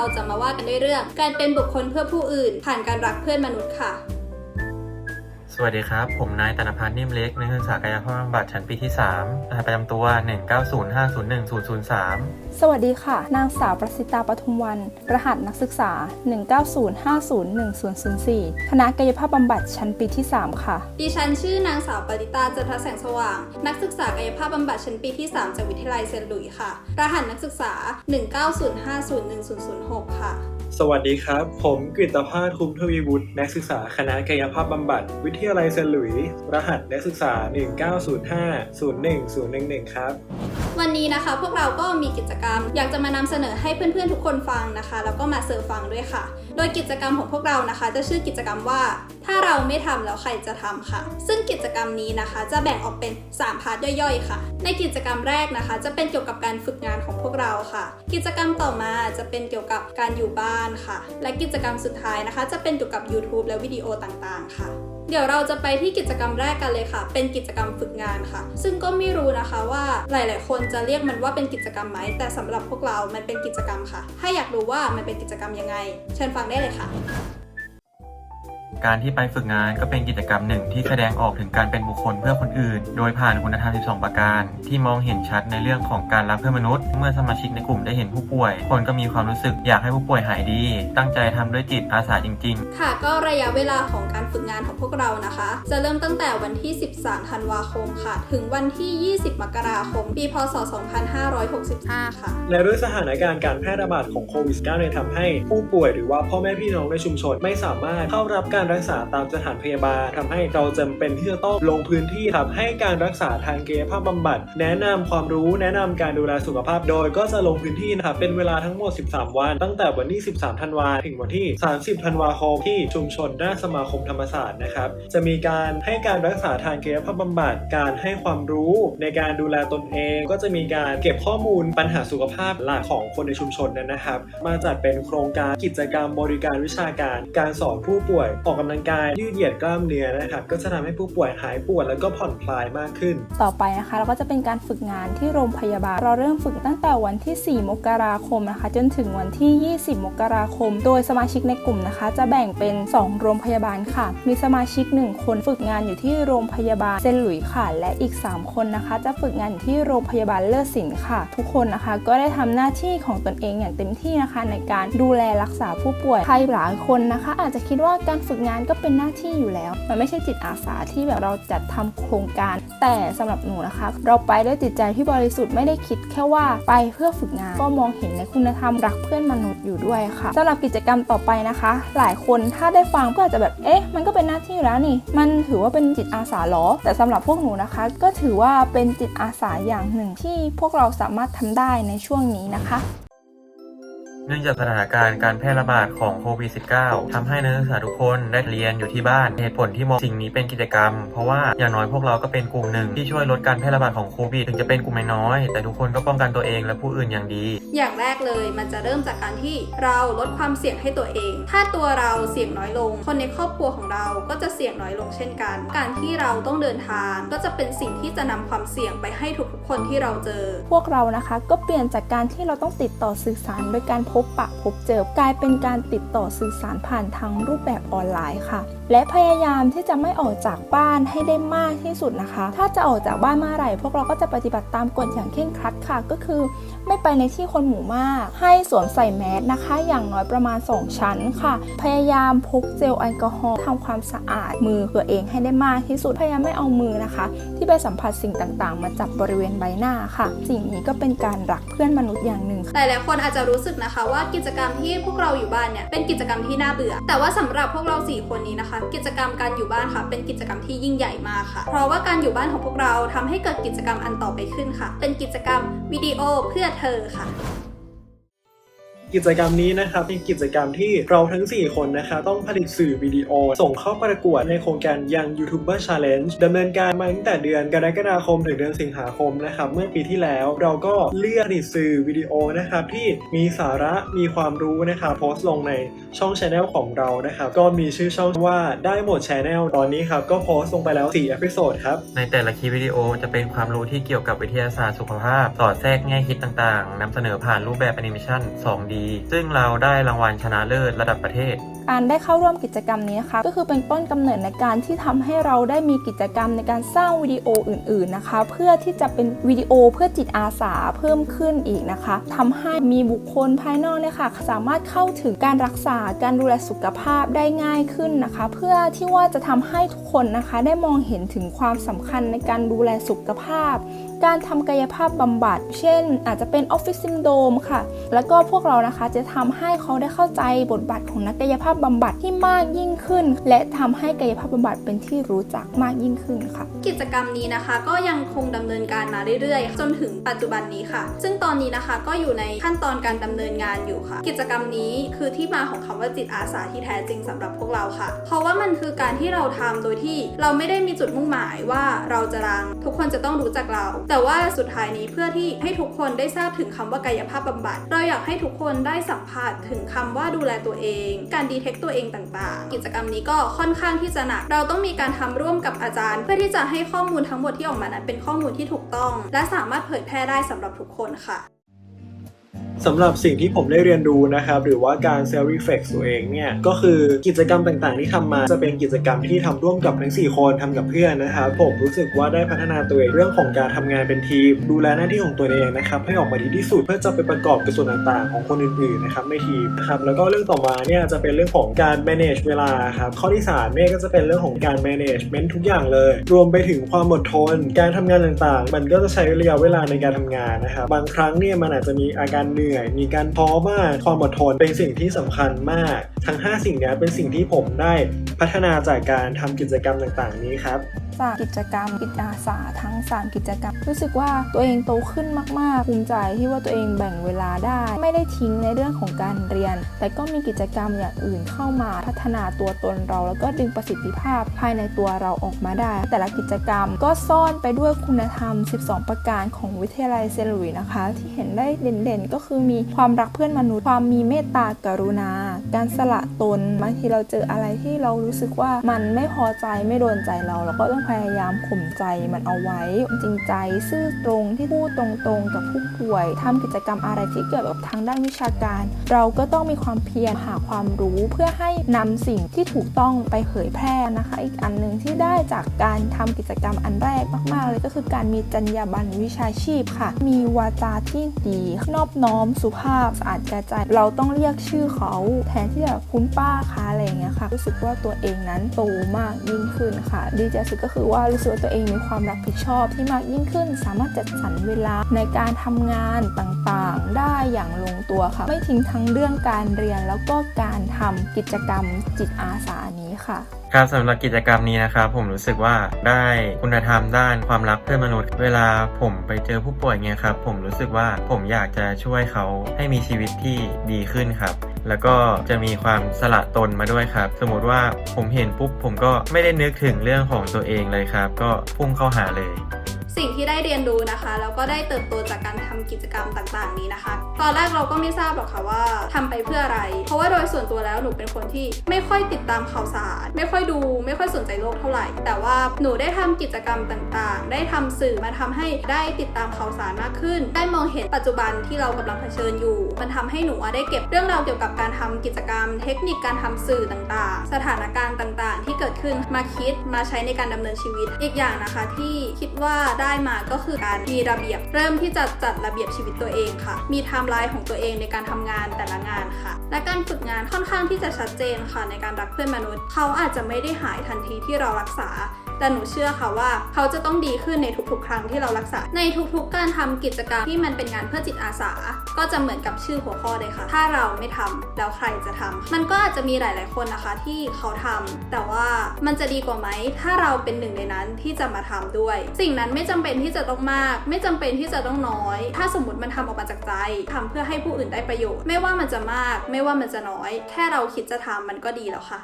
ราจะมาว่ากันด้วยเรื่อง การเป็นบุคคลเพื่อผู้อื่น ผ่านการรักเพื่อนมนุษย์ค่ะ วัสดีครับ ผมนายตนพัฒน์นิ่มเล็กนักศึกษากายภาพบำบัดชั้นปีที่3รหัสประจำตัว 190501003 สวัสดีค่ะ นางสาวประสิตาปทุมวัน รหัสนักศึกษา 190501004 คณะกายภาพบำบัดชั้นปีที่ 3 ค่ะ ดิฉันชื่อนางสาวปริตาจันทแสงสว่าง นักศึกษากายภาพบำบัดชั้นปีที่ 3 จากวิทยาลัยเซนต์หลุยส์ค่ะ รหัสนักศึกษา 190501006 ค่ะ สวัสดีครับ ผมกฤตภาสคุ้มทวีวุฒินักศึกษาคณะกายภาพบำบัด วิทยาลัยเซนหลุยรหัสนักศึกษา 190501011 ครับ วันนี้นะคะ พวกเราก็มีกิจกรรมอยากจะมานำเสนอให้เพื่อนๆทุกคนฟังนะคะ แล้วก็มาเสิร์ฟฟังด้วยค่ะ ดยกิจกรรมของพวกเรานะคะ จะชื่อกิจกรรมว่า ถ้าเราไม่ทำแล้วใครจะทำค่ะ ซึ่งกิจกรรมนี้นะคะ จะแบ่งออกเป็น 3 พาร์ทย่อยๆ ค่ะ ในกิจกรรมแรกนะคะ จะเป็นเกี่ยวกับการฝึกงานของพวกเราค่ะ กิจกรรมต่อมาจะเป็นเกี่ยวกับการอยู่บ้านค่ะ และกิจกรรมสุดท้ายนะคะ จะเป็นเกี่ยวกับ YouTube และวิดีโอต่างๆ ค่ะ เดี๋ยวเราจะไปที่กิจกรรมแรกกันเลยค่ะ เป็นกิจกรรมฝึกงานค่ะ ซึ่งก็ไม่รู้นะคะว่าหลาย ๆ คนจะเรียกมันว่าเป็นกิจกรรมไหม แต่สำหรับพวกเรา มันเป็นกิจกรรมค่ะ ถ้าอยากรู้ว่ามันเป็นกิจกรรมยังไง เชิญฟังได้เลยค่ะ การที่ไปฝึกงานก็เป็นกิจกรรมหนึ่งที่แสดงออกถึงการเป็นบุคคลเพื่อคนอื่น โดยผ่านคุณธรรม 12 ประการ ที่มองเห็นชัดในเรื่องของการรักเพื่อนมนุษย์ เมื่อสมาชิกในกลุ่มได้เห็นผู้ป่วย คนก็มีความรู้สึกอยากให้ผู้ป่วยหายดี ตั้งใจทำด้วยจิตอาสาจริง ๆ ค่ะ ก็ระยะเวลาของการฝึกงานของพวกเรานะคะ จะเริ่มตั้งแต่วันที่ 13 ธันวาคมค่ะ ถึงวันที่ 20 มกราคม ปี พศ 2565 ค่ะ และด้วยสถานการณ์การแพร่ระบาดของโควิด -19 เนี่ยทำให้ผู้ป่วยหรือว่าพ่อแม่พี่น้องในชุมชนไม่สามารถเข้ารับการรักษาตามสถานพยาบาลทำให้เราจำเป็นที่จะต้องลงพื้นที่ทำให้การรักษาทางกายภาพบำบัด แนะนำความรู้แนะนำการดูแลสุขภาพโดยก็จะลงพื้นที่นะครับเป็นเวลาทั้งหมด 13 วัน ตั้งแต่วันที่ 13 ธันวาถึงวันที่ 30 ธันวาคมที่ชุมชนหน้าสมาคมธรรมศาสตร์นะครับ จะมีการให้การรักษาทางกายภาพบำบัด การให้ความรู้ในการดูแลตนเอง ก็จะมีการเก็บข้อมูลปัญหาสุขภาพหลักของคนในชุมชนนั้นนะครับ มาจัดเป็นโครงการกิจกรรมบริการวิชาการ การสอนผู้ป่วยออกกำลังกาย ยืดเหยียดกล้ามเนื้อนะครับก็จะทำให้ผู้ป่วยหายปวดแล้วก็ผ่อนคลายมากขึ้น ต่อไปนะคะ เราก็จะเป็นการฝึกงานที่โรงพยาบาล เราเริ่มฝึกตั้งแต่วันที่ 4 มกราคมนะคะ จนถึงวันที่ 20 มกราคม โดยสมาชิกในกลุ่มนะคะ จะแบ่งเป็น 2 โรงพยาบาลค่ะ มีสมาชิก 1 คนฝึกงานอยู่ที่โรงพยาบาลเซนหลุยส์ค่ะ และอีก 3 คนนะคะ จะฝึกงานที่โรงพยาบาลเลิศศิลป์ค่ะ ทุกคนนะคะก็ได้ทำหน้าที่ของตนเองอย่างเต็มที่นะคะ ในการดูแลรักษาผู้ป่วยใครหลายคนนะคะ อาจจะคิดว่าการฝึกงานก็เป็นหน้าที่อยู่แล้ว มันไม่ใช่จิตอาสาที่แบบเราจัดทำโครงการ แต่สำหรับหนูนะคะ เราไปด้วยจิตใจที่บริสุทธิ์ไม่ได้คิดแค่ว่าไปเพื่อฝึกงาน ก็มองเห็นในคุณธรรมรักเพื่อนมนุษย์อยู่ด้วยค่ะสำหรับกิจกรรมต่อไปนะคะ หลายคนถ้าได้ฟังก็อาจจะแบบเอ๊ะมันก็เป็นหน้าที่อยู่แล้วนี่ มันถือว่าเป็นจิตอาสาเหรอ แต่สำหรับพวกหนูนะคะ ก็ถือว่าเป็นจิตอาสาอย่างหนึ่งที่พวกเราสามารถทำได้ในช่วงนี้นะคะ นื่องจากสถานการณ์การแพร่ระบาดของโควิด -19 ทำให้นักศึกษาทุกคนได้เรียนอยู่ที่บ้านเหตุผลที่มองสิ่งนี้เป็นกิจกรรม เพราะว่าอย่างน้อยพวกเราก็เป็นกลุ่มหนึ่งที่ช่วยลดการแพร่ระบาดของโควิดถึงจะเป็นกลุ่มน้อยๆแต่ทุกคนก็ป้องกันตัวเองและผู้อื่นอย่างดี อย่างแรกเลยมันจะเริ่มจากการที่เราลดความเสี่ยงให้ตัวเอง ถ้าตัวเราเสี่ยงน้อยลง คนในครอบครัวของเราก็จะเสี่ยงน้อยลงเช่นกัน การที่เราต้องเดินทางก็จะเป็นสิ่งที่จะนำความเสี่ยงไปให้ทุกๆคนที่เราเจอ พวกเรานะคะก็เปลี่ยนจากการที่เราต้องติดต่อสื่อสารโดยการพบปะพบเจอกลายเป็นการติดต่อสื่อสารผ่านทางรูปแบบออนไลน์ค่ะ และพยายามที่จะไม่ออกจากบ้านให้ได้มากที่สุดนะคะ ถ้าจะออกจากบ้านเมื่อไหร่ พวกเราก็จะปฏิบัติตามกฎอย่างเคร่งครัดค่ะ ก็คือ ไม่ไปในที่คนหมู่มาก ให้สวมใส่แมสนะคะ อย่างน้อยประมาณ 2 ชั้นค่ะ พยายามพกเจลแอลกอฮอล์ทำความสะอาดมือตัวเองให้ได้มากที่สุด พยายามไม่เอามือนะคะ ที่ไปสัมผัสสิ่งต่างๆ มาจับบริเวณใบหน้าค่ะ สิ่งนี้ก็เป็นการรักเพื่อนมนุษย์อย่างหนึ่งหลายๆคนอาจจะรู้สึกนะคะว่ากิจกรรมที่พวกเราอยู่บ้านเนี่ยเป็นกิจกรรมที่น่าเบื่อ แต่ว่าสำหรับพวกเราสี่คนนี้นะคะ กิจกรรมการอยู่บ้านค่ะ เป็นกิจกรรมที่ยิ่งใหญ่มากค่ะ เพราะว่าการอยู่บ้านของพวกเราทำให้เกิดกิจกรรมอันต่อไปขึ้นค่ะ เป็นกิจกรรมวิดีโอเพื่อเธอค่ะ กิจกรรมนี้นะครับเป็นกิจกรรมที่เราทั้ง 4 คนนะคะต้องผลิตสื่อวิดีโอ ส่งเข้าประกวดในโครงการยัง YouTuber Challenge ดำเนินการมาตั้งแต่เดือนกรกฎาคมถึงเดือนสิงหาคมนะครับเมื่อปีที่แล้วเราก็เลือกผลิตสื่อวิดีโอนะครับที่มีสาระมีความรู้นะครับโพสต์ลงในช่อง Channel ของเรานะครับก็มีชื่อช่องว่าได้หมด Channel ตอนนี้ครับก็โพสต์ลงไปแล้ว4เอพิโซดครับในแต่ละคลิปวิดีโอจะเป็นความรู้ที่เกี่ยวกับวิทยาศาสตร์สุขภาพสอดแทรกแง่คิดต่างๆนำเสนอผ่านรูปแบบแอนิเมชัน 2D ซึ่งเราได้รางวัลชนะเลิศระดับประเทศ การได้เข้าร่วมกิจกรรมนี้นะคะ ก็คือเป็นต้นกำเนิดในการที่ทำให้เราได้มีกิจกรรมในการสร้างวิดีโออื่น ๆนะคะ เพื่อที่จะเป็นวิดีโอเพื่อจิตอาสาเพิ่มขึ้นอีกนะคะทำให้มีบุคคลภายนอกเนี่ยค่ะสามารถเข้าถึงการรักษาการดูแลสุขภาพได้ง่ายขึ้นนะคะ เพื่อที่ว่าจะทำให้ทุกคนนะคะ ได้มองเห็นถึงความสำคัญในการดูแลสุขภาพ การทำกายภาพบำบัด เช่น อาจจะเป็นออฟฟิศซินโดมค่ะ แล้วก็พวกเรานะคะจะทำให้เขาได้เข้าใจบทบาทของนักกายภาพบำบัดที่มากยิ่งขึ้น และทำให้กายภาพบำบัดเป็นที่รู้จักมากยิ่งขึ้นค่ะ กิจกรรมนี้นะคะ ก็ยังคงดำเนินการมาเรื่อยๆ จนถึงปัจจุบันนี้ค่ะ ซึ่งตอนนี้นะคะก็อยู่ในขั้นตอนการดำเนินงานอยู่ค่ะ กิจกรรมนี้คือที่มาของคำว่าจิตอาสาที่แท้จริงสำหรับพวกเราค่ะ เพราะว่ามันคือการที่เราทำโดยที่เราไม่ได้มีจุดมุ่งหมายว่าเราจะรัง ทุกคนจะต้องรู้จักเรา แต่ว่าสุดท้ายนี้เพื่อที่ให้ทุกคนได้ทราบถึงคำว่ากายภาพบำบัด เราอยากให้ทุกคนได้สัมผัสถึงคำว่าดูแลตัวเอง การดีเทคตัวเองต่างๆ กิจกรรมนี้ก็ค่อนข้างที่จะหนัก เราต้องมีการทำร่วมกับอาจารย์ เพื่อที่จะให้ข้อมูลทั้งหมดที่ออกมานั้นเป็นข้อมูลที่ถูกต้อง และสามารถเผยแพร่ได้สำหรับทุกคนค่ะ สำหรับสิ่งที่ผมได้เรียนรู้นะครับ หรือว่าการ self reflect ตัวเองเนี่ย ก็คือกิจกรรมต่างๆ ที่ทำมาจะเป็นกิจกรรมที่ทำร่วมกับทั้ง 4 คนทำกับเพื่อนนะครับผมรู้สึกว่าได้พัฒนาตัวเองเรื่องของการทำงานเป็นทีม ดูแลหน้าที่ของตัวเองนะครับให้ออกมาดีที่สุดเพื่อจะไปประกอบกับส่วนต่างๆ ของคนอื่นๆนะครับในทีมนะครับแล้วก็เรื่องต่อมาเนี่ยจะเป็นเรื่องของการ manage เวลาครับข้อที่3เนี่ยก็จะเป็นเรื่องของการ management ทุกอย่างเลย รวมไปถึงความอดทน การทำงานต่างๆ มันก็จะใช้ระยะเวลาในการทำงานนะครับบางครั้งเนี่ยมันอาจจะมีอาการเหนื่อยมีการท้อมากความอดทนเป็นสิ่งที่สำคัญมาก ทั้ง 5 สิ่งนี้เป็นสิ่งที่ผมได้พัฒนาจากการทำกิจกรรมต่างๆ นี้ครับจากกิจกรรมกิจอาสาทั้ง 3 กิจกรรม รู้สึกว่าตัวเองโตขึ้นมาก ๆ ภูมิใจที่ว่าตัวเองแบ่งเวลาได้ ไม่ได้ทิ้งในเรื่องของการเรียน แต่ก็มีกิจกรรมอย่างอื่นเข้ามาพัฒนาตัวตนเรา แล้วก็ดึงประสิทธิภาพภายในตัวเราออกมาได้ แต่ละกิจกรรมก็ซ่อนไปด้วยคุณธรรม 12 ประการของวิทยาลัยเซนลุยนะคะ ที่เห็นได้เด่น ๆ ก็คือมีความรักเพื่อนมนุษย์ ความมีเมตตากรุณา การสละตนบางทีเราเจออะไรที่เรารู้สึกว่ามันไม่พอใจไม่โดนใจเรา เราก็ต้องพยายามข่มใจมันเอาไว้ จริงใจซื่อตรงที่พูดตรงๆกับผู้ป่วยทำกิจกรรมอะไรที่เกี่ยวกับทางด้านวิชาการ เราก็ต้องมีความเพียรหาความรู้เพื่อให้นำสิ่งที่ถูกต้องไปเผยแพร่นะคะ อีกอันหนึ่งที่ได้จากการทำกิจกรรมอันแรกมาก ๆ เลยก็คือการมีจรรยาบรรณวิชาชีพค่ะ มีวาจาที่ดีนอบน้อมสุภาพสะอาดก่ใจเราต้องเรียกชื่อเขาแทนที่จะคุณป้าคะอะไรอย่างเงี้ยค่ะ รู้สึกว่าตัวเองนั้นโตมากยิ่งขึ้นค่ะ ดีใจสุดก็คือว่ารู้สึกว่าตัวเองมีความรับผิดชอบที่มากยิ่งขึ้น สามารถจัดสรรเวลาในการทำงานต่างๆ ได้อย่างลงตัวค่ะ ไม่ทิ้งทั้งเรื่องการเรียนแล้วก็การทำกิจกรรมจิตอาสานี้ ค่ะ ครับสำหรับกิจกรรมนี้นะครับผมรู้สึกว่าได้คุณธรรมด้านความรักเพื่อนมนุษย์ เวลาผมไปเจอผู้ป่วยเนี่ยครับผมรู้สึกว่าผมอยากจะช่วยเขาให้มีชีวิตที่ดีขึ้นครับแล้วก็จะมีความสละตนมาด้วยครับ สมมติว่าผมเห็นปุ๊บผมก็ไม่ได้นึกถึงเรื่องของตัวเองเลยครับ ก็พุ่งเข้าหาเลย สิ่งที่ได้เรียนรู้นะคะ แล้วก็ได้เติบโตจากการทำกิจกรรมต่างๆ นี้นะคะ ตอนแรกเราก็ไม่ทราบหรอกค่ะว่าทำไปเพื่ออะไร เพราะว่าโดยส่วนตัวแล้วหนูเป็นคนที่ไม่ค่อยติดตามข่าวสาร ไม่ค่อยดู ไม่ค่อยสนใจโลกเท่าไหร่ แต่ว่าหนูได้ทำกิจกรรมต่างๆ ได้ทำสื่อมาทำให้ได้ติดตามข่าวสารมากขึ้น ได้มองเห็นปัจจุบันที่เรากำลังเผชิญอยู่ มันทำให้หนูได้เก็บเรื่องราวเกี่ยวกับการทำกิจกรรม เทคนิคการทำสื่อต่างๆ สถานการณ์ต่างๆ ที่เกิดขึ้นมาคิดมาใช้ในการดำเนินชีวิต อีกอย่างนะคะที่คิดว่าได้มาก็คือการมีระเบียบ เริ่มที่จะจัดระเบียบชีวิตตัวเองค่ะ มีไทม์ไลน์ของตัวเองในการทำงานแต่ละงานค่ะ และการฝึกงานค่อนข้างที่จะชัดเจนค่ะในการรักเพื่อนมนุษย์ เขาอาจจะไม่ได้หายทันทีที่เรารักษา แต่หนูเชื่อค่ะว่าเขาจะต้องดีขึ้นในทุกๆ ครั้งที่เรารักษา ในทุกๆ การทำกิจกรรมที่มันเป็นงานเพื่อจิตอาสา ก็จะเหมือนกับชื่อหัวข้อเลยค่ะ ถ้าเราไม่ทำแล้วใครจะทำมันก็อาจจะมีหลาย ๆ คนนะคะที่เขาทำแต่ว่ามันจะดีกว่าไหม ถ้าเราเป็นหนึ่งในนั้นที่จะมาทำด้วย สิ่งนั้นไม่จำเป็นที่จะต้องมาก ไม่จำเป็นที่จะต้องน้อย ถ้าสมมติมันทำออกมาจากใจทำเพื่อให้ผู้อื่นได้ประโยชน์ ไม่ว่ามันจะมาก ไม่ว่ามันจะน้อย แค่เราคิดจะทำมันก็ดีแล้วค่ะ